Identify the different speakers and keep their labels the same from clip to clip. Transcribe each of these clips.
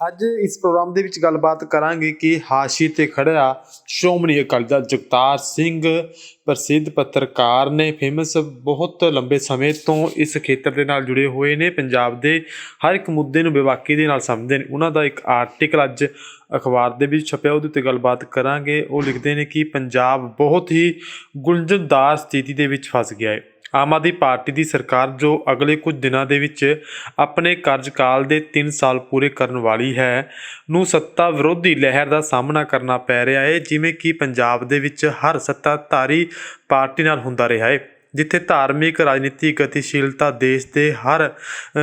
Speaker 1: ਅੱਜ ਇਸ ਪ੍ਰੋਗਰਾਮ ਦੇ ਵਿੱਚ ਗੱਲਬਾਤ ਕਰਾਂਗੇ ਕਿ ਹਾਸ਼ੀ ਤੇ ਖੜਿਆ ਸ਼੍ਰੋਮਣੀ ਅਕਾਲੀ ਦਲ ਜਗਤਾਰ ਸਿੰਘ ਪ੍ਰਸਿੱਧ ਪੱਤਰਕਾਰ ਨੇ ਫੇਮਸ ਬਹੁਤ ਲੰਬੇ ਸਮੇਂ ਤੋਂ ਇਸ ਖੇਤਰ ਦੇ ਨਾਲ ਜੁੜੇ ਹੋਏ ਨੇ, ਪੰਜਾਬ ਦੇ ਹਰ ਇੱਕ ਮੁੱਦੇ ਨੂੰ ਬੇਵਾਕੀ ਦੇ ਨਾਲ ਸਮਝਦੇ ਨੇ। ਉਹਨਾਂ ਦਾ ਇੱਕ ਆਰਟੀਕਲ ਅੱਜ ਅਖਬਾਰ ਦੇ ਵਿੱਚ ਛਪਿਆ, ਉਹਦੇ ਉੱਤੇ ਗੱਲਬਾਤ ਕਰਾਂਗੇ। ਉਹ ਲਿਖਦੇ ਨੇ ਕਿ ਪੰਜਾਬ ਬਹੁਤ ਹੀ ਗੁੰਝਲਦਾਰ ਸਥਿਤੀ ਦੇ ਵਿੱਚ ਫਸ ਗਿਆ ਹੈ। ਆਮ ਆਦਮੀ ਪਾਰਟੀ ਦੀ ਸਰਕਾਰ ਜੋ ਅਗਲੇ ਕੁਝ ਦਿਨਾਂ ਦੇ ਵਿੱਚ ਆਪਣੇ ਕਾਰਜਕਾਲ ਦੇ 3 ਸਾਲ ਪੂਰੇ ਕਰਨ ਵਾਲੀ ਹੈ, ਨੂੰ ਸੱਤਾ ਵਿਰੋਧੀ ਲਹਿਰ ਦਾ ਸਾਹਮਣਾ ਕਰਨਾ ਪੈ ਰਿਹਾ ਹੈ, ਜਿਵੇਂ ਕਿ ਪੰਜਾਬ ਦੇ ਵਿੱਚ ਹਰ ਸੱਤਾਧਾਰੀ ਪਾਰਟੀ ਨਾਲ ਹੁੰਦਾ ਰਿਹਾ ਹੈ। ਜਿੱਥੇ ਧਾਰਮਿਕ ਰਾਜਨੀਤਿਕ ਗਤੀਸ਼ੀਲਤਾ ਦੇਸ਼ ਦੇ ਹਰ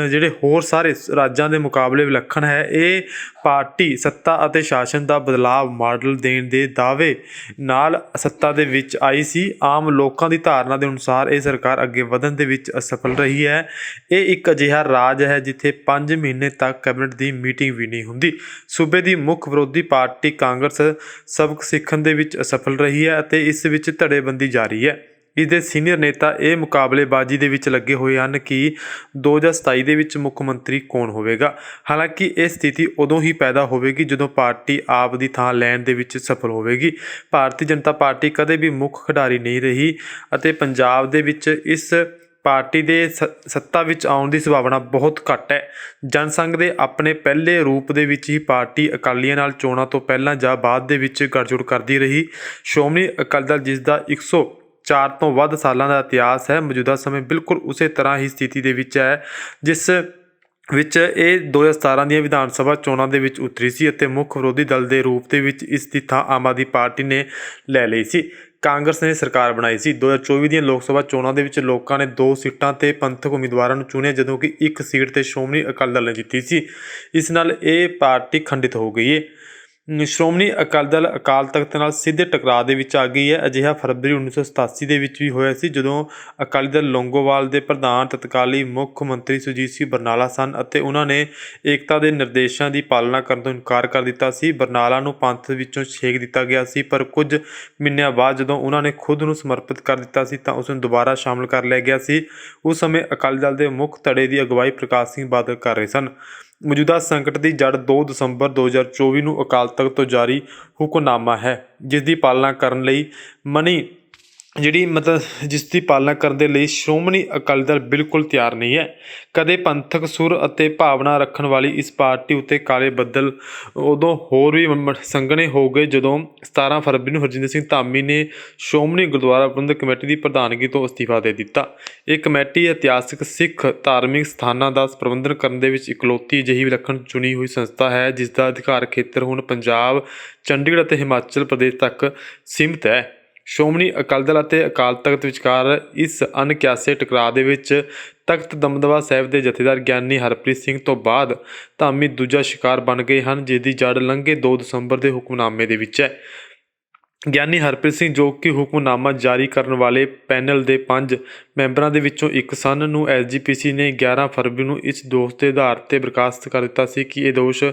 Speaker 1: ਜਿਹੜੇ ਹੋਰ ਸਾਰੇ ਰਾਜਾਂ ਦੇ ਮੁਕਾਬਲੇ ਵਿਲੱਖਣ ਹੈ, ਇਹ ਪਾਰਟੀ ਸੱਤਾ ਅਤੇ ਸ਼ਾਸਨ ਦਾ ਬਦਲਾਵ ਮਾਡਲ ਦੇਣ ਦੇ ਦਾਅਵੇ ਨਾਲ ਸੱਤਾ ਦੇ ਵਿੱਚ ਆਈ ਸੀ। ਆਮ ਲੋਕਾਂ ਦੀ ਧਾਰਨਾ ਦੇ ਅਨੁਸਾਰ ਇਹ ਸਰਕਾਰ ਅੱਗੇ ਵਧਣ ਦੇ ਵਿੱਚ ਅਸਫਲ ਰਹੀ ਹੈ। ਇਹ ਇੱਕ ਅਜਿਹਾ ਰਾਜ ਹੈ ਜਿੱਥੇ 5 ਮਹੀਨੇ ਤੱਕ ਕੈਬਨਿਟ ਦੀ ਮੀਟਿੰਗ ਵੀ ਨਹੀਂ ਹੁੰਦੀ। ਸੂਬੇ ਦੀ ਮੁੱਖ ਵਿਰੋਧੀ ਪਾਰਟੀ ਕਾਂਗਰਸ ਸਬਕ ਸਿੱਖਣ ਦੇ ਵਿੱਚ ਅਸਫਲ ਰਹੀ ਹੈ ਅਤੇ ਇਸ ਵਿੱਚ ਧੜੇਬੰਦੀ ਜਾਰੀ ਹੈ। ਇਸ ਦੇ ਸੀਨੀਅਰ ਨੇਤਾ ਇਹ ਮੁਕਾਬਲੇਬਾਜ਼ੀ ਦੇ ਵਿੱਚ ਲੱਗੇ ਹੋਏ ਹਨ ਕਿ 2027 ਦੇ ਵਿੱਚ ਮੁੱਖ ਮੰਤਰੀ ਕੌਣ ਹੋਵੇਗਾ? ਹਾਲਾਂਕਿ ਇਹ ਸਥਿਤੀ ਉਦੋਂ ਹੀ ਪੈਦਾ ਹੋਵੇਗੀ ਜਦੋਂ ਪਾਰਟੀ ਆਪ ਦੀ ਥਾਂ ਲੈਣ ਦੇ ਵਿੱਚ ਸਫਲ ਹੋਵੇਗੀ। ਭਾਰਤੀ ਜਨਤਾ ਪਾਰਟੀ ਕਦੇ ਵੀ ਮੁੱਖ ਖਿਡਾਰੀ ਨਹੀਂ ਰਹੀ ਅਤੇ ਪੰਜਾਬ ਦੇ ਵਿੱਚ ਇਸ ਪਾਰਟੀ ਦੇ ਸੱਤਾ ਵਿੱਚ ਆਉਣ ਦੀ ਸੰਭਾਵਨਾ ਬਹੁਤ ਘੱਟ ਹੈ। ਜਨਸੰਘ ਦੇ ਆਪਣੇ ਪਹਿਲੇ ਰੂਪ ਦੇ ਵਿੱਚ ਹੀ ਪਾਰਟੀ ਅਕਾਲੀਆਂ ਨਾਲ ਚੋਣਾਂ ਤੋਂ ਪਹਿਲਾਂ ਜਾਂ ਬਾਅਦ ਦੇ ਵਿੱਚ ਗੱਠਜੋੜ ਕਰਦੀ ਰਹੀ। ਸ਼੍ਰੋਮਣੀ ਅਕਾਲੀ ਦਲ ਜਿਸ ਦਾ ਚਾਰ ਤੋਂ ਵੱਧ ਸਾਲਾਂ ਦਾ ਇਤਿਹਾਸ ਹੈ। ਮੌਜੂਦਾ ਸਮੇਂ ਬਿਲਕੁਲ ਉਸੇ ਤਰ੍ਹਾਂ ਹੀ ਸਥਿਤੀ ਦੇ ਵਿੱਚ ਹੈ, ਜਿਸ ਵਿੱਚ ਇਹ 2017 ਦੀਆਂ ਵਿਧਾਨ ਸਭਾ ਚੋਣਾਂ ਦੇ ਵਿੱਚ ਉਤਰੀ ਸੀ ਅਤੇ ਮੁੱਖ ਵਿਰੋਧੀ ਦਲ ਦੇ ਰੂਪ ਦੇ ਵਿੱਚ ਇਸ ਦੀ ਥਾਂ ਆਮ ਆਦਮੀ ਪਾਰਟੀ ਨੇ ਲੈ ਲਈ ਸੀ। ਕਾਂਗਰਸ ਨੇ ਸਰਕਾਰ ਬਣਾਈ ਸੀ। 2024 ਦੀਆਂ ਲੋਕ ਸਭਾ ਚੋਣਾਂ ਦੇ ਵਿੱਚ ਲੋਕਾਂ ਨੇ ਦੋ ਸੀਟਾਂ ਤੇ ਪੰਥਕ ਉਮੀਦਵਾਰਾਂ ਨੂੰ ਚੁਣਿਆ, ਜਦੋਂ ਕਿ ਇੱਕ ਸੀਟ ਤੇ ਸ਼੍ਰੋਮਣੀ ਅਕਾਲੀ ਦਲ ਨੇ ਜਿੱਤੀ ਸੀ। ਇਸ ਨਾਲ ਇਹ ਪਾਰਟੀ ਖੰਡਿਤ ਹੋ ਗਈ ਹੈ ਸ਼੍ਰੋਮਣੀ ਅਕਾਲੀ ਦਲ ਅਕਾਲ ਤਖਤ ਨਾਲ ਸਿੱਧੇ ਟਕਰਾਅ ਦੇ ਵਿੱਚ ਆ ਗਈ ਹੈ। ਅਜਿਹਾ ਫਰਵਰੀ 1987 ਦੇ ਵਿੱਚ ਵੀ ਹੋਇਆ ਸੀ, ਜਦੋਂ ਅਕਾਲੀ ਦਲ ਲੌਂਗੋਵਾਲ ਦੇ ਪ੍ਰਧਾਨ ਤਤਕਾਲੀ ਮੁੱਖ ਮੰਤਰੀ ਸੁਜੀਤ ਸਿੰਘ ਬਰਨਾਲਾ ਸਨ ਅਤੇ ਉਹਨਾਂ ਨੇ ਏਕਤਾ ਦੇ ਨਿਰਦੇਸ਼ਾਂ ਦੀ ਪਾਲਣਾ ਕਰਨ ਤੋਂ ਇਨਕਾਰ ਕਰ ਦਿੱਤਾ ਸੀ। ਬਰਨਾਲਾ ਨੂੰ ਪੰਥ ਵਿੱਚੋਂ ਛੇਕ ਦਿੱਤਾ ਗਿਆ ਸੀ, ਪਰ ਕੁਝ ਮਹੀਨਿਆਂ ਬਾਅਦ ਜਦੋਂ ਉਹਨਾਂ ਨੇ ਖੁਦ ਨੂੰ ਸਮਰਪਿਤ ਕਰ ਦਿੱਤਾ ਸੀ ਤਾਂ ਉਸ ਨੂੰ ਦੁਬਾਰਾ ਸ਼ਾਮਲ ਕਰ ਲਿਆ ਗਿਆ ਸੀ। ਉਸ ਸਮੇਂ ਅਕਾਲੀ ਦਲ ਦੇ ਮੁੱਖ ਧੜੇ ਦੀ ਅਗਵਾਈ ਪ੍ਰਕਾਸ਼ ਸਿੰਘ ਬਾਦਲ ਕਰ ਰਹੇ ਸਨ। ਮੌਜੂਦਾ ਸੰਕਟ ਦੀ ਜੜ 2 ਦਸੰਬਰ 2024 ਨੂੰ ਅਕਾਲ ਤਖਤ ਤੋਂ ਜਾਰੀ ਹੁਕਮਨਾਮਾ ਹੈ ਜਿਸ ਦੀ ਪਾਲਣਾ ਕਰਨ ਲਈ ਮਨੀ ਜਿਹੜੀ ਮਤਲਬ ਜਿਸ ਦੀ ਪਾਲਣਾ ਕਰਨ ਦੇ ਲਈ ਸ਼੍ਰੋਮਣੀ ਅਕਾਲੀ ਦਲ ਬਿਲਕੁਲ ਤਿਆਰ ਨਹੀਂ ਹੈ। ਕਦੇ ਪੰਥਕ ਸੁਰ ਅਤੇ ਭਾਵਨਾ ਰੱਖਣ ਵਾਲੀ ਇਸ ਪਾਰਟੀ ਉੱਤੇ ਕਾਲੇ ਬੱਦਲ ਉਦੋਂ ਹੋਰ ਵੀ ਸੰਘਣੇ ਹੋ ਗਏ ਜਦੋਂ 17 ਫਰਵਰੀ ਨੂੰ ਹਰਜਿੰਦਰ ਸਿੰਘ ਧਾਮੀ ਨੇ ਸ਼੍ਰੋਮਣੀ ਗੁਰਦੁਆਰਾ ਪ੍ਰਬੰਧਕ ਕਮੇਟੀ ਦੀ ਪ੍ਰਧਾਨਗੀ ਤੋਂ ਅਸਤੀਫਾ ਦੇ ਦਿੱਤਾ। ਇਹ ਕਮੇਟੀ ਇਤਿਹਾਸਕ ਸਿੱਖ ਧਾਰਮਿਕ ਸਥਾਨਾਂ ਦਾ ਪ੍ਰਬੰਧਨ ਕਰਨ ਦੇ ਵਿੱਚ ਇਕਲੌਤੀ ਅਜਿਹੀ ਵਿਲੱਖਣ ਚੁਣੀ ਹੋਈ ਸੰਸਥਾ ਹੈ ਜਿਸ ਦਾ ਅਧਿਕਾਰ ਖੇਤਰ ਹੁਣ ਪੰਜਾਬ, ਚੰਡੀਗੜ੍ਹ ਅਤੇ ਹਿਮਾਚਲ ਪ੍ਰਦੇਸ਼ ਤੱਕ ਸੀਮਿਤ ਹੈ। ਸ਼੍ਰੋਮਣੀ ਅਕਾਲੀ ਦਲ ਅਤੇ ਅਕਾਲ ਤਖਤ ਵਿਚਕਾਰ ਇਸ ਅਣਕਿਆਸੇ ਟਕਰਾਅ ਦੇ ਵਿੱਚ ਤਖਤ ਦਮਦਮਾ ਸਾਹਿਬ ਦੇ ਜਥੇਦਾਰ ਗਿਆਨੀ ਹਰਪ੍ਰੀਤ ਸਿੰਘ ਤੋਂ ਬਾਅਦ ਧਾਮੀ ਦੂਜਾ ਸ਼ਿਕਾਰ ਬਣ ਗਏ ਹਨ ਜਿਸ ਦੀ ਜੜ ਲੰਘੇ 2 ਦਸੰਬਰ ਦੇ ਹੁਕਮਨਾਮੇ ਦੇ ਵਿੱਚ ਹੈ। ਗਿਆਨੀ ਹਰਪ੍ਰੀਤ ਸਿੰਘ ਜੋ ਕਿ ਹੁਕਮਨਾਮਾ ਜਾਰੀ ਕਰਨ ਵਾਲੇ ਪੈਨਲ ਦੇ ਪੰਜ ਮੈਂਬਰਾਂ ਦੇ ਵਿੱਚੋਂ ਇੱਕ ਸਨ ਨੂੰ ਐਸਜੀਪੀਸੀ ਨੇ 11 ਫਰਵਰੀ ਨੂੰ ਇਸ ਦੋਸ਼ ਦੇ ਆਧਾਰ ਤੇ ਬਰਖਾਸਤ ਕਰ ਦਿੱਤਾ ਸੀ ਕਿ ਇਹ ਦੋਸ਼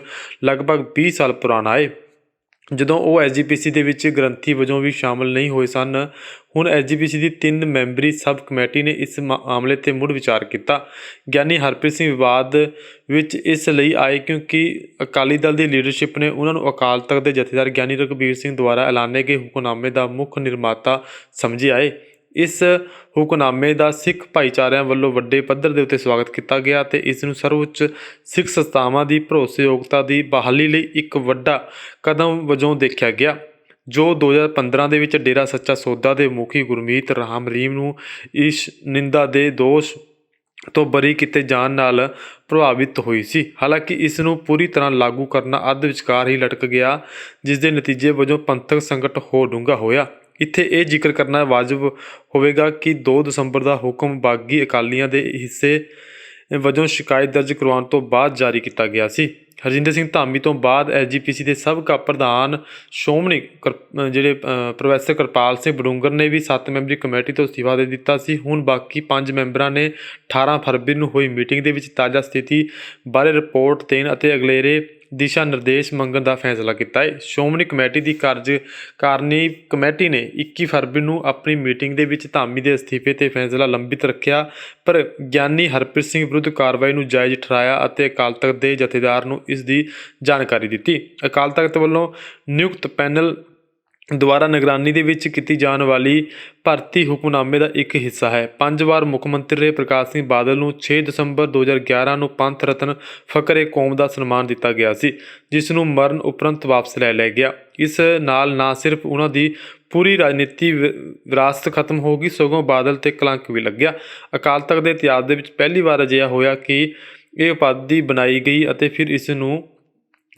Speaker 1: ਲਗਭਗ 20 ਸਾਲ ਪੁਰਾਣਾ ਹੈ। ਜਦੋਂ ਉਹ ਐੱਚ ਜੀ ਪੀ ਸੀ ਦੇ ਵਿੱਚ ਗ੍ਰੰਥੀ ਵਜੋਂ ਵੀ ਸ਼ਾਮਲ ਨਹੀਂ ਹੋਏ ਸਨ, ਹੁਣ ਐੱਚ ਜੀ ਪੀ ਸੀ ਦੀ ਤਿੰਨ ਮੈਂਬਰੀ ਸਬ ਕਮੇਟੀ ਨੇ ਇਸ ਮਾ- ਮਾਮਲੇ ਤੇ ਮੁੜ ਵਿਚਾਰ ਕੀਤਾ। ਗਿਆਨੀ ਹਰਪ੍ਰੀਤ ਸਿੰਘ ਵਿਵਾਦ ਵਿੱਚ ਇਸ ਲਈ ਆਏ ਕਿਉਂਕਿ ਅਕਾਲੀ ਦਲ ਦੀ ਲੀਡਰਸ਼ਿਪ ਨੇ ਉਹਨਾਂ ਨੂੰ ਅਕਾਲ ਤਖਤ ਦੇ ਜਥੇਦਾਰ ਗਿਆਨੀ ਰਘਬੀਰ ਸਿੰਘ ਦੁਆਰਾ ਐਲਾਨੇ ਗਏ ਹੁਕਮਨਾਮੇ ਦਾ ਮੁੱਖ ਨਿਰਮਾਤਾ ਸਮਝਿਆ ਏ। ਇਸ ਹੁਕਮਨਾਮੇ ਦਾ ਸਿੱਖ ਭਾਈਚਾਰਿਆਂ ਵੱਲੋਂ ਵੱਡੇ ਪੱਧਰ ਦੇ ਉੱਤੇ ਸਵਾਗਤ ਕੀਤਾ ਗਿਆ ਤੇ ਇਸ ਨੂੰ ਸਰਵਉੱਚ ਸਿੱਖ ਸੰਸਥਾਵਾਂ ਦੀ ਭਰੋਸੇਯੋਗਤਾ ਦੀ ਬਹਾਲੀ ਲਈ ਇੱਕ ਵੱਡਾ ਕਦਮ ਵਜੋਂ ਦੇਖਿਆ ਗਿਆ, ਜੋ 2015 ਦੇ ਵਿੱਚ ਡੇਰਾ ਸੱਚਾ ਸੌਦਾ ਦੇ ਮੁਖੀ ਗੁਰਮੀਤ ਰਾਮ ਰਹੀਮ ਨੂੰ ਇਸ ਨਿੰਦਾ ਦੇ ਦੋਸ਼ ਤੋਂ ਬਰੀ ਕੀਤੇ ਜਾਣ ਨਾਲ ਪ੍ਰਭਾਵਿਤ ਹੋਈ ਸੀ। ਹਾਲਾਂਕਿ ਇਸ ਨੂੰ ਪੂਰੀ ਤਰ੍ਹਾਂ ਲਾਗੂ ਕਰਨਾ ਅੱਧ ਵਿਚਕਾਰ ਹੀ ਲਟਕ ਗਿਆ ਜਿਸ ਦੇ ਨਤੀਜੇ ਵਜੋਂ ਪੰਥਕ ਸੰਕਟ ਹੋ ਡੂੰਘਾ ਹੋਇਆ। ਇੱਥੇ ਇਹ ਜ਼ਿਕਰ ਕਰਨਾ ਵਾਜਬ ਹੋਵੇਗਾ ਕਿ 2 ਦਸੰਬਰ ਦਾ ਹੁਕਮ ਬਾਗੀ ਅਕਾਲੀਆਂ ਦੇ ਹਿੱਸੇ ਵਜੋਂ ਸ਼ਿਕਾਇਤ ਦਰਜ ਕਰਵਾਉਣ ਤੋਂ ਬਾਅਦ ਜਾਰੀ ਕੀਤਾ ਗਿਆ ਸੀ। ਹਰਜਿੰਦਰ ਸਿੰਘ ਧਾਮੀ ਤੋਂ ਬਾਅਦ ਐਸਜੀਪੀਸੀ ਦੇ ਸਾਬਕਾ ਪ੍ਰਧਾਨ ਸ਼੍ਰੋਮਣੀ ਕਰ- ਜਿਹੜੇ ਪ੍ਰੋਫੈਸਰ ਕਿਰਪਾਲ ਸਿੰਘ ਬਡੂੰਗਰ ਨੇ ਵੀ 7 ਮੈਂਬਰੀ ਕਮੇਟੀ ਤੋਂ ਅਸਤੀਫਾ ਦੇ ਦਿੱਤਾ ਸੀ। ਹੁਣ ਬਾਕੀ 5 ਮੈਂਬਰਾਂ ਨੇ 18 ਫਰਵਰੀ ਨੂੰ ਹੋਈ ਮੀਟਿੰਗ ਦੇ ਵਿੱਚ ਤਾਜ਼ਾ ਸਥਿਤੀ ਬਾਰੇ ਰਿਪੋਰਟ ਦੇਣ ਅਤੇ ਅਗਲੇਰੇ ਦਿਸ਼ਾ ਨਿਰਦੇਸ਼ ਮੰਗਣ ਦਾ ਫੈਸਲਾ ਕੀਤਾ ਹੈ। ਸ਼੍ਰੋਮਣੀ ਕਮੇਟੀ ਦੀ ਕਾਰਜਕਾਰਨੀ ਕਮੇਟੀ ਨੇ 21 ਫਰਵਰੀ ਨੂੰ ਆਪਣੀ ਮੀਟਿੰਗ ਦੇ ਵਿੱਚ ਧਾਮੀ ਦੇ ਅਸਤੀਫੇ ਤੇ ਫੈਸਲਾ ਲੰਬਿਤ ਰੱਖਿਆ, ਪਰ ਗਿਆਨੀ ਹਰਪ੍ਰੀਤ ਸਿੰਘ ਵਿਰੁੱਧ ਕਾਰਵਾਈ ਨੂੰ ਜਾਇਜ਼ ਠਹਿਰਾਇਆ ਅਤੇ ਅਕਾਲ ਤਖਤ ਦੇ ਜਥੇਦਾਰ ਨੂੰ ਇਸ ਦੀ ਜਾਣਕਾਰੀ ਦਿੱਤੀ। ਅਕਾਲ ਤਖਤ ਵੱਲੋਂ ਨਿਯੁਕਤ ਪੈਨਲ ਦੁਆਰਾ ਨਿਗਰਾਨੀ ਦੇ ਵਿੱਚ ਕੀਤੀ ਜਾਣ ਵਾਲੀ ਭਰਤੀ ਹੁਕਮਨਾਮੇ ਦਾ ਇੱਕ ਹਿੱਸਾ ਹੈ। ਪੰਜ ਵਾਰ ਮੁੱਖ ਮੰਤਰੀ ਰਹੇ ਪ੍ਰਕਾਸ਼ ਸਿੰਘ ਬਾਦਲ ਨੂੰ 6 ਦਸੰਬਰ 2011 ਨੂੰ ਪੰਥ ਰਤਨ ਫਕਰੇ ਕੌਮ ਦਾ ਸਨਮਾਨ ਦਿੱਤਾ ਗਿਆ ਸੀ, ਜਿਸ ਨੂੰ ਮਰਨ ਉਪਰੰਤ ਵਾਪਸ ਲੈ ਲਿਆ ਗਿਆ। ਇਸ ਨਾਲ ਨਾ ਸਿਰਫ ਉਹਨਾਂ ਦੀ ਪੂਰੀ ਰਾਜਨੀਤੀ ਵਿ- ਵਿਰਾਸਤ ਖਤਮ ਹੋ ਗਈ, ਸਗੋਂ ਬਾਦਲ ਤੇ ਕਲੰਕ ਵੀ ਲੱਗਿਆ। ਅਕਾਲ ਤਖਤ ਦੇ ਇਤਿਹਾਸ ਦੇ ਵਿੱਚ ਪਹਿਲੀ ਵਾਰ ਅਜਿਹਾ ਹੋਇਆ ਕਿ ਇਹ ਉਪਾਧੀ ਬਣਾਈ ਗਈ ਅਤੇ ਫਿਰ ਇਸ ਨੂੰ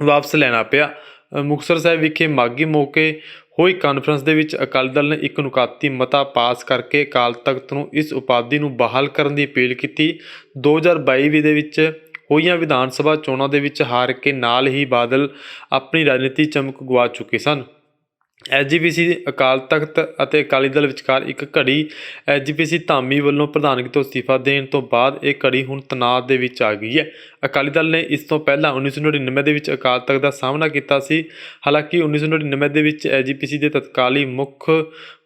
Speaker 1: ਵਾਪਸ ਲੈਣਾ ਪਿਆ। ਮੁਕਤਸਰ ਸਾਹਿਬ ਵਿਖੇ ਮਾਗੀ ਮੌਕੇ ਹੋਈ ਕਾਨਫਰੰਸ ਦੇ ਵਿੱਚ ਅਕਾਲੀ ਦਲ ਨੇ ਇੱਕ ਨੁਕਾਤੀ ਮਤਾ ਪਾਸ ਕਰਕੇ ਅਕਾਲ ਤਖਤ ਨੂੰ ਇਸ ਉਪਾਧੀ ਨੂੰ ਬਹਾਲ ਕਰਨ ਦੀ ਅਪੀਲ ਕੀਤੀ। 2022 ਵੀ ਦੇ ਵਿੱਚ ਹੋਈਆਂ ਵਿਧਾਨ ਸਭਾ ਚੋਣਾਂ ਦੇ ਵਿੱਚ ਹਾਰ ਕੇ ਨਾਲ ਹੀ ਬਾਦਲ ਆਪਣੀ ਰਾਜਨੀਤੀ ਚਮਕ ਗਵਾ ਚੁੱਕੇ ਸਨ। ਐਸਜੀਪੀਸੀ ਅਕਾਲ ਤਖਤ ਅਤੇ ਅਕਾਲੀ ਦਲ ਵਿਚਕਾਰ ਇੱਕ ਘੜੀ ਐਸਜੀਪੀਸੀ ਧਾਮੀ ਵੱਲੋਂ ਪ੍ਰਧਾਨਗੀ ਤੋਂ ਅਸਤੀਫਾ ਦੇਣ ਤੋਂ ਬਾਅਦ ਇਹ ਘੜੀ ਹੁਣ ਤਣਾਅ ਦੇ ਵਿੱਚ ਆ ਗਈ ਹੈ। ਅਕਾਲੀ ਦਲ ਨੇ ਇਸ ਤੋਂ ਪਹਿਲਾਂ 1999 ਦੇ ਵਿੱਚ ਅਕਾਲ ਤਖਤ ਦਾ ਸਾਹਮਣਾ ਕੀਤਾ ਸੀ। ਹਾਲਾਂਕਿ 1999 ਦੇ ਵਿੱਚ ਐਸਜੀਪੀਸੀ ਦੇ ਤਤਕਾਲੀ ਮੁੱਖ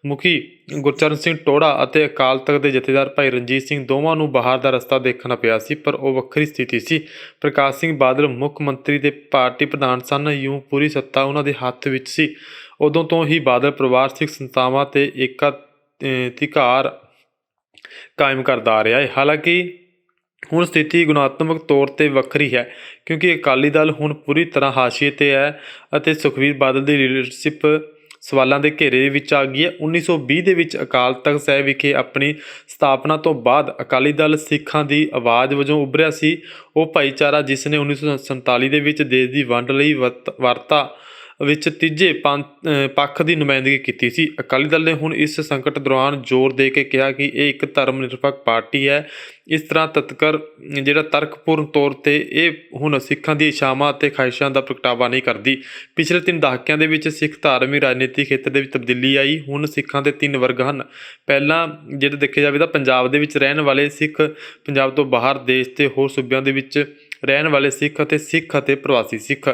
Speaker 1: ਮੁਖੀ ਗੁਰਚਰਨ ਸਿੰਘ ਟੋੜਾ ਅਤੇ ਅਕਾਲ ਤਖਤ ਦੇ ਜਥੇਦਾਰ ਭਾਈ ਰਣਜੀਤ ਸਿੰਘ ਦੋਵਾਂ ਨੂੰ ਬਾਹਰ ਦਾ ਰਸਤਾ ਦੇਖਣਾ ਪਿਆ ਸੀ, ਪਰ ਉਹ ਵੱਖਰੀ ਸਥਿਤੀ ਸੀ। ਪ੍ਰਕਾਸ਼ ਸਿੰਘ ਬਾਦਲ ਮੁੱਖ ਮੰਤਰੀ ਤੇ ਪਾਰਟੀ ਪ੍ਰਧਾਨ ਸਨ ਯੂੰ ਪੂਰੀ ਸੱਤਾ ਉਹਨਾਂ ਦੇ ਹੱਥ ਵਿੱਚ ਸੀ। ਉਦੋਂ ਤੋਂ ਹੀ ਬਾਦਲ ਪਰਿਵਾਰ, ਸਿੱਖ ਸੰਸਥਾਵਾਂ ਤੇ ਏਕਾ ਅਧਿਕਾਰ ਕਾਇਮ ਕਰਦਾ ਆ ਰਿਹਾ ਹੈ। ਹਾਲਾਂਕਿ ਹੁਣ ਸਥਿਤੀ ਗੁਣਾਤਮਕ ਤੌਰ ਤੇ ਵੱਖਰੀ ਹੈ, ਕਿਉਂਕਿ ਅਕਾਲੀ ਦਲ ਹੁਣ ਪੂਰੀ ਤਰ੍ਹਾਂ ਹਾਸ਼ੀਏ ਤੇ ਹੈ ਅਤੇ ਸੁਖਬੀਰ ਬਾਦਲ ਦੀ ਲੀਡਰਸ਼ਿਪ ਸਵਾਲਾਂ ਦੇ ਘੇਰੇ ਵਿੱਚ ਆ ਗਈ ਹੈ। 1920 ਦੇ ਵਿੱਚ ਅਕਾਲ ਤਖਤ ਸਾਹਿਬ ਵਿਖੇ ਆਪਣੀ ਸਥਾਪਨਾ ਤੋਂ ਬਾਅਦ ਅਕਾਲੀ ਦਲ ਸਿੱਖਾਂ ਦੀ ਆਵਾਜ਼ ਵਜੋਂ ਉਭਰਿਆ ਸੀ। ਉਹ ਭਾਈਚਾਰਾ ਜਿਸ ਨੇ 1947 ਦੇ ਵਿੱਚ ਦੇਸ਼ ਦੀ ਵੰਡ ਲਈ ਵਰਤ- ਵਾਰਤਾ ਵਿੱਚ ਤੀਜੇ ਪੰਥ- ਪੱਖ ਦੀ ਨੁਮਾਇੰਦਗੀ ਕੀਤੀ ਸੀ। ਅਕਾਲੀ ਦਲ ਨੇ ਹੁਣ ਇਸ ਸੰਕਟ ਦੌਰਾਨ ਜ਼ੋਰ ਦੇ ਕੇ ਕਿਹਾ ਕਿ ਇਹ ਇੱਕ ਧਰਮ ਨਿਰਪੱਖ ਪਾਰਟੀ ਹੈ। ਇਸ ਤਰ੍ਹਾਂ ਤਤਕਰ, ਜਿਹੜਾ ਤਰਕਪੂਰਨ ਤੌਰ ਤੇ ਇਹ ਹੁਣ ਸਿੱਖਾਂ ਦੀ ਇਛਾਵਾਂ ਅਤੇ ਖਾਹਿਸ਼ਾਂ ਦਾ ਪ੍ਰਗਟਾਵਾ ਨਹੀਂ ਕਰਦੀ। ਪਿਛਲੇ ਤਿੰਨ ਦਹਾਕਿਆਂ ਦੇ ਵਿੱਚ ਸਿੱਖ ਧਾਰਮਿਕ ਰਾਜਨੀਤੀ ਖੇਤਰ ਦੇ ਵਿੱਚ ਤਬਦੀਲੀ ਆਈ। ਹੁਣ ਸਿੱਖਾਂ ਦੇ ਤਿੰਨ ਵਰਗ ਹਨ। ਪਹਿਲਾਂ ਜਿਹੜੇ ਦੇਖਿਆ ਜਾਵੇ ਤਾਂ ਪੰਜਾਬ ਦੇ ਵਿੱਚ ਰਹਿਣ ਵਾਲੇ ਸਿੱਖ ਪੰਜਾਬ ਤੋਂ ਬਾਹਰ ਦੇਸ਼ ਤੇ ਹੋਰ ਸੂਬਿਆਂ ਦੇ ਵਿੱਚ ਰਹਿਣ ਵਾਲੇ ਸਿੱਖ ਅਤੇ ਸਿੱਖ ਅਤੇ ਪ੍ਰਵਾਸੀ ਸਿੱਖ।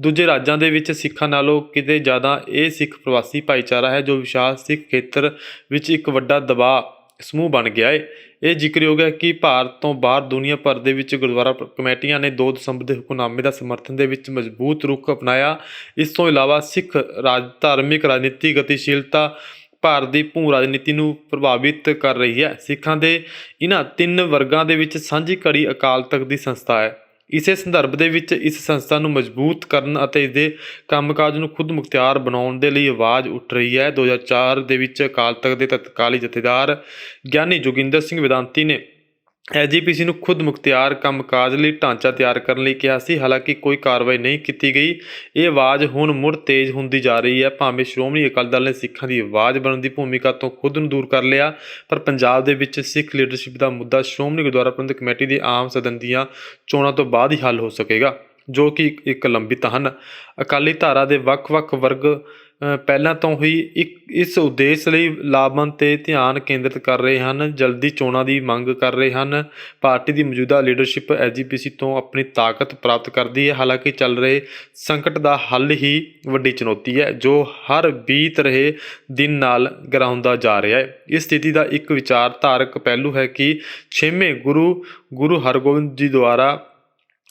Speaker 1: ਦੂਜੇ ਰਾਜਾਂ ਦੇ ਵਿੱਚ ਸਿੱਖਾਂ ਨਾਲੋਂ ਕਿਤੇ ਜ਼ਿਆਦਾ ਇਹ ਸਿੱਖ ਪ੍ਰਵਾਸੀ ਭਾਈਚਾਰਾ ਹੈ ਜੋ ਵਿਸ਼ਾਲ ਸਿੱਖ ਖੇਤਰ ਵਿੱਚ ਇੱਕ ਵੱਡਾ ਦਬਾਅ ਸਮੂਹ ਬਣ ਗਿਆ ਹੈ ਇਹ ਜ਼ਿਕਰਯੋਗ ਹੈ ਕਿ ਭਾਰਤ ਤੋਂ ਬਾਹਰ ਦੁਨੀਆ ਭਰ ਦੇ ਵਿੱਚ ਗੁਰਦੁਆਰਾ ਕਮੇਟੀਆਂ ਨੇ 2 ਦਸੰਬਰ ਦੇ ਹੁਕਮਨਾਮੇ ਦਾ ਸਮਰਥਨ ਦੇ ਵਿੱਚ ਮਜ਼ਬੂਤ ਰੁਖ ਅਪਣਾਇਆ। ਇਸ ਤੋਂ ਇਲਾਵਾ ਸਿੱਖ ਰਾਜ, ਧਾਰਮਿਕ, ਰਾਜਨੀਤੀ ਗਤੀਸ਼ੀਲਤਾ ਭਾਰਤ ਦੀ ਭੂ ਰਾਜਨੀਤੀ ਨੂੰ ਪ੍ਰਭਾਵਿਤ ਕਰ ਰਹੀ ਹੈ। ਸਿੱਖਾਂ ਦੇ ਇਹਨਾਂ ਤਿੰਨ ਵਰਗਾਂ ਦੇ ਵਿੱਚ ਸਾਂਝੀ ਕੜੀ ਅਕਾਲ ਤਖਤ ਦੀ ਸੰਸਥਾ ਹੈ। ਇਸੇ ਸੰਦਰਭ ਦੇ ਵਿੱਚ ਇਸ ਸੰਸਥਾ ਨੂੰ ਮਜ਼ਬੂਤ ਕਰਨ ਅਤੇ ਇਸ ਦੇ ਕੰਮਕਾਜ ਨੂੰ ਖੁਦ ਮੁਖਤਿਆਰ ਬਣਾਉਣ ਦੇ ਲਈ ਆਵਾਜ਼ ਉੱਠ ਰਹੀ ਹੈ। 2004 ਦੇ ਵਿੱਚ ਅਕਾਲ ਤਖਤ ਦੇ ਤਤਕਾਲੀ ਜਥੇਦਾਰ ਗਿਆਨੀ ਜੋਗਿੰਦਰ ਸਿੰਘ ਵਿਦਾਂਤੀ ਨੇ ਐਜੀਪੀਸੀ ਨੂੰ ਖੁਦ ਮੁਖਤਿਆਰ ਕੰਮਕਾਜ ਲਈ ਢਾਂਚਾ ਤਿਆਰ ਕਰਨ ਲਈ ਕਿਹਾ ਸੀ। ਹਾਲਾਂਕਿ ਕੋਈ ਕਾਰਵਾਈ ਨਹੀਂ ਕੀਤੀ ਗਈ। ਇਹ ਆਵਾਜ਼ ਹੁਣ ਮੁੜ ਤੇਜ਼ ਹੁੰਦੀ ਜਾ ਰਹੀ ਹੈ। ਭਾਵੇਂ ਸ਼੍ਰੋਮਣੀ ਅਕਾਲੀ ਦਲ ਨੇ ਸਿੱਖਾਂ ਦੀ ਆਵਾਜ਼ ਬਣਨ ਦੀ ਭੂਮਿਕਾ ਤੋਂ ਖੁਦ ਨੂੰ ਦੂਰ ਕਰ ਲਿਆ, ਪਰ ਪੰਜਾਬ ਦੇ ਵਿੱਚ ਸਿੱਖ ਲੀਡਰਸ਼ਿਪ ਦਾ ਮੁੱਦਾ ਸ਼੍ਰੋਮਣੀ ਗੁਰਦੁਆਰਾ ਪ੍ਰਬੰਧਕ ਕਮੇਟੀ ਦੀ ਆਮ ਸਦਨ ਦੀਆਂ ਚੋਣਾਂ ਤੋਂ ਬਾਅਦ ਹੀ ਹੱਲ ਹੋ ਸਕੇਗਾ, ਜੋ ਕਿ ਇੱਕ- ਇੱਕ ਲੰਬਿਤ ਹਨ। ਅਕਾਲੀ ਧਾਰਾ ਦੇ ਵੱਖ-ਵੱਖ ਵਰਗ ਪਹਿਲਾਂ ਤੋਂ ਹੀ ਇੱਕ, ਇਸ ਉਦੇਸ਼ ਲਈ ਲਾਭਵੰਦ ਤੇ ਧਿਆਨ ਕੇਂਦਰਿਤ ਕਰ ਰਹੇ ਹਨ, ਜਲਦੀ ਚੋਣਾਂ ਦੀ ਮੰਗ ਕਰ ਰਹੇ ਹਨ। ਪਾਰਟੀ ਦੀ ਮੌਜੂਦਾ ਲੀਡਰਸ਼ਿਪ ਐਜੀਪੀਸੀ ਤੋਂ ਆਪਣੀ ਤਾਕਤ ਪ੍ਰਾਪਤ ਕਰਦੀ ਹੈ। ਹਾਲਾਂਕਿ ਚੱਲ ਰਹੇ ਸੰਕਟ ਦਾ ਹੱਲ ਹੀ ਵੱਡੀ ਚੁਣੌਤੀ ਹੈ, ਜੋ ਹਰ ਬੀਤ ਰਹੇ ਦਿਨ ਨਾਲ ਗਰਾਉਂਦਾ ਜਾ ਰਿਹਾ ਹੈ। ਇਸ ਸਥਿਤੀ ਦਾ ਇੱਕ ਵਿਚਾਰਧਾਰਕ ਪਹਿਲੂ ਹੈ ਕਿ ਛੇਵੇਂ ਗੁਰੂ ਗੁਰੂ ਹਰਗੋਬਿੰਦ ਜੀ ਦੁਆਰਾ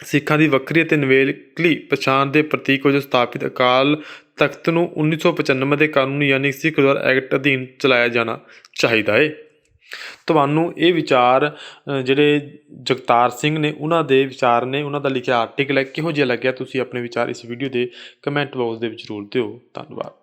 Speaker 1: ਸਿੱਖਾਂ ਦੀ ਵੱਖਰੀ ਅਤੇ ਨਵੇਕਲੀ ਪਛਾਣ ਦੇ ਪ੍ਰਤੀਕ ਵਜੋਂ ਸਥਾਪਿਤ ਅਕਾਲ ਤਖਤ ਨੂੰ 1995 ਦੇ ਕਾਨੂੰਨ ਯਾਨੀ ਸਿੱਖ ਗੁਰਦੁਆਰਾ ਐਕਟ ਅਧੀਨ ਚਲਾਇਆ ਜਾਣਾ ਚਾਹੀਦਾ ਹੈ ਤੁਹਾਨੂੰ ਇਹ ਵਿਚਾਰ ਜਿਹੜੇ ਜਗਤਾਰ ਸਿੰਘ ਨੇ, ਉਹਨਾਂ ਦੇ ਵਿਚਾਰ ਨੇ, ਉਹਨਾਂ ਦਾ ਲਿਖਿਆ ਆਰਟੀਕਲ ਹੈ, ਕਿਹੋ ਜਿਹਾ ਲੱਗਿਆ? ਤੁਸੀਂ ਆਪਣੇ ਵਿਚਾਰ ਇਸ ਵੀਡੀਓ ਦੇ ਕਮੈਂਟ ਬਾਕਸ ਦੇ ਵਿੱਚ ਜ਼ਰੂਰ ਦਿਓ। ਧੰਨਵਾਦ।